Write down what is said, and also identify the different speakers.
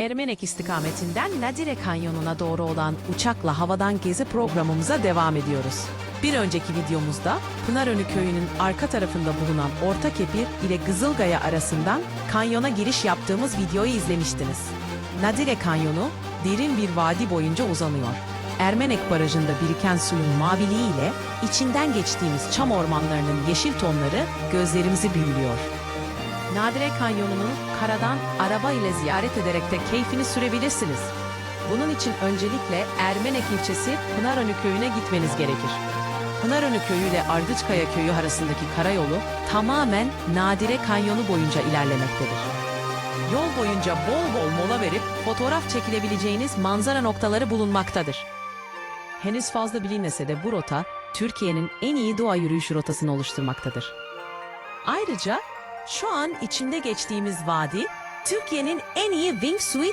Speaker 1: Ermenek istikametinden Nadire Kanyonu'na doğru olan uçakla havadan gezi programımıza devam ediyoruz. Bir önceki videomuzda Pınarönü köyünün arka tarafında bulunan Orta Kepir ile Kızılgaya arasından kanyona giriş yaptığımız videoyu izlemiştiniz. Nadire Kanyonu derin bir vadi boyunca uzanıyor. Ermenek Barajı'nda biriken suyun maviliğiyle içinden geçtiğimiz çam ormanlarının yeşil tonları gözlerimizi büyülüyor. Nadire Kanyonu'nu karadan araba ile ziyaret ederek de keyfini sürebilirsiniz. Bunun için öncelikle Ermenek ilçesi Pınarönü köyüne gitmeniz gerekir. Pınarönü köyü ile Ardıçkaya köyü arasındaki karayolu tamamen Nadire Kanyonu boyunca ilerlemektedir. Yol boyunca bol bol mola verip fotoğraf çekilebileceğiniz manzara noktaları bulunmaktadır. Henüz fazla bilinmese de bu rota Türkiye'nin en iyi doğa yürüyüşü rotasını oluşturmaktadır. Ayrıca şu an içinde geçtiğimiz vadi Türkiye'nin en iyi wingsuit